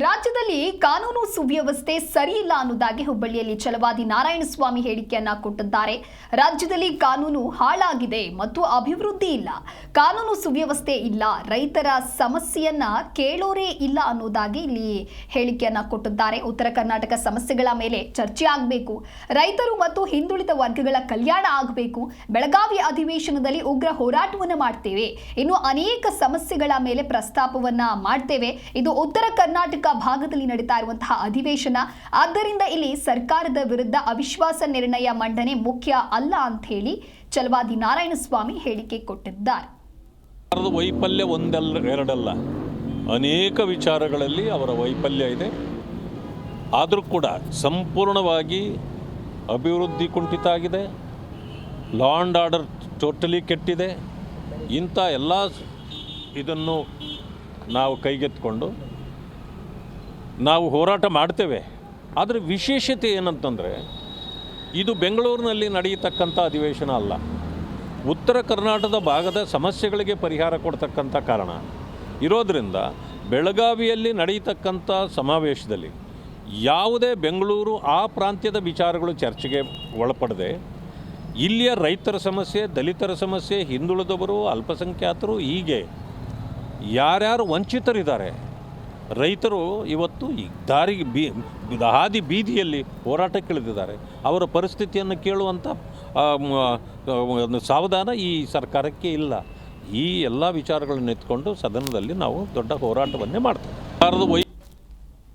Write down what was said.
ರಾಜ್ಯದಲ್ಲಿ ಕಾನೂನು ಸುವ್ಯವಸ್ಥೆ ಸರಿಯಿಲ್ಲ ಅನ್ನೋದಾಗಿ ಹುಬ್ಬಳ್ಳಿಯಲ್ಲಿ ಛಲವಾದಿ ನಾರಾಯಣಸ್ವಾಮಿ ಹೇಳಿಕೆಯನ್ನ ಕೊಟ್ಟಿದ್ದಾರೆ. ರಾಜ್ಯದಲ್ಲಿ ಕಾನೂನು ಹಾಳಾಗಿದೆ ಮತ್ತು ಅಭಿವೃದ್ಧಿ ಇಲ್ಲ. ಕಾನೂನು ಸುವ್ಯವಸ್ಥೆ ಇಲ್ಲ. ರೈತರ ಸಮಸ್ಯೆಯನ್ನ ಕೇಳೋರೇ ಇಲ್ಲ ಅನ್ನೋದಾಗಿ ಇಲ್ಲಿ ಹೇಳಿಕೆಯನ್ನ ಕೊಟ್ಟಿದ್ದಾರೆ. ಉತ್ತರ ಕರ್ನಾಟಕ ಸಮಸ್ಯೆಗಳ ಮೇಲೆ ಚರ್ಚೆ ಆಗಬೇಕು. ರೈತರು ಮತ್ತು ಹಿಂದುಳಿದ ವರ್ಗಗಳ ಕಲ್ಯಾಣ ಆಗಬೇಕು. ಬೆಳಗಾವಿ ಅಧಿವೇಶನದಲ್ಲಿ ಉಗ್ರ ಹೋರಾಟವನ್ನು ಮಾಡ್ತೇವೆ. ಇನ್ನು ಅನೇಕ ಸಮಸ್ಯೆಗಳ ಮೇಲೆ ಪ್ರಸ್ತಾಪವನ್ನ ಮಾಡ್ತೇವೆ. ಇದು ಉತ್ತರ ಕರ್ನಾಟಕ ಭಾಗದಲ್ಲಿ ನಡೀತಾ ಇರುವಂತಹ ಅಧಿವೇಶನ, ಆದ್ದರಿಂದ ಇಲ್ಲಿ ಸರ್ಕಾರದ ವಿರುದ್ಧ ಅವಿಶ್ವಾಸ ನಿರ್ಣಯ ಮಂಡನೆ ಮುಖ್ಯ ಅಲ್ಲ ಅಂತ ಹೇಳಿ ಚಲವಾದಿ ನಾರಾಯಣಸ್ವಾಮಿ ಹೇಳಿಕೆ ಕೊಟ್ಟಿದ್ದಾರೆ. ವೈಫಲ್ಯ ಒಂದಲ್ಲ, ಎರಡಲ್ಲ. ಅನೇಕ ವಿಚಾರಗಳಲ್ಲಿ ಅವರ ವೈಫಲ್ಯ ಇದೆ. ಆದರೂ ಕೂಡ ಸಂಪೂರ್ಣವಾಗಿ ಅಭಿವೃದ್ಧಿ ಕುಂಠಿತ ಆಗಿದೆ. ಲಾ ಆ್ಯಂಡ್ ಆರ್ಡರ್ ಟೋಟಲಿ ಕೆಟ್ಟಿದೆ. ಇಂಥ ಎಲ್ಲ ಇದನ್ನು ನಾವು ಕೈಗೆತ್ತಿಕೊಂಡು ನಾವು ಹೋರಾಟ ಮಾಡ್ತೇವೆ. ಆದರೆ ವಿಶೇಷತೆ ಏನಂತಂದರೆ, ಇದು ಬೆಂಗಳೂರಿನಲ್ಲಿ ನಡೆಯತಕ್ಕಂಥ ಅಧಿವೇಶನ ಅಲ್ಲ. ಉತ್ತರ ಕರ್ನಾಟಕದ ಭಾಗದ ಸಮಸ್ಯೆಗಳಿಗೆ ಪರಿಹಾರ ಕೊಡ್ತಕ್ಕಂಥ ಕಾರಣ. ಇರೋದರಿಂದ ಬೆಳಗಾವಿಯಲ್ಲಿ ನಡೆಯತಕ್ಕಂಥ ಸಮಾವೇಶದಲ್ಲಿ ಯಾವುದೇ ಬೆಂಗಳೂರು ಆ ಪ್ರಾಂತ್ಯದ ವಿಚಾರಗಳು ಚರ್ಚೆಗೆ ಒಳಪಡದೆ, ಇಲ್ಲಿಯ ರೈತರ ಸಮಸ್ಯೆ, ದಲಿತರ ಸಮಸ್ಯೆ, ಹಿಂದುಳಿದವರು, ಅಲ್ಪಸಂಖ್ಯಾತರು ಹೀಗೆ ಯಾರ್ಯಾರು ವಂಚಿತರಿದ್ದಾರೆ ರೈತರು ಇವತ್ತು ಈ ದಾರಿಗೆ ಬೀ, ಹಾದಿ ಬೀದಿಯಲ್ಲಿ ಹೋರಾಟಕ್ಕಿಳಿದಿದ್ದಾರೆ ಅವರ ಪರಿಸ್ಥಿತಿಯನ್ನು ಕೇಳುವಂಥ ಒಂದು ಸಾವಧಾನ ಈ ಸರ್ಕಾರಕ್ಕೆ ಇಲ್ಲ. ಈ ಎಲ್ಲ ವಿಚಾರಗಳನ್ನು ಎತ್ಕೊಂಡು ಸದನದಲ್ಲಿ ನಾವು ದೊಡ್ಡ ಹೋರಾಟವನ್ನೇ ಮಾಡ್ತೇವೆ.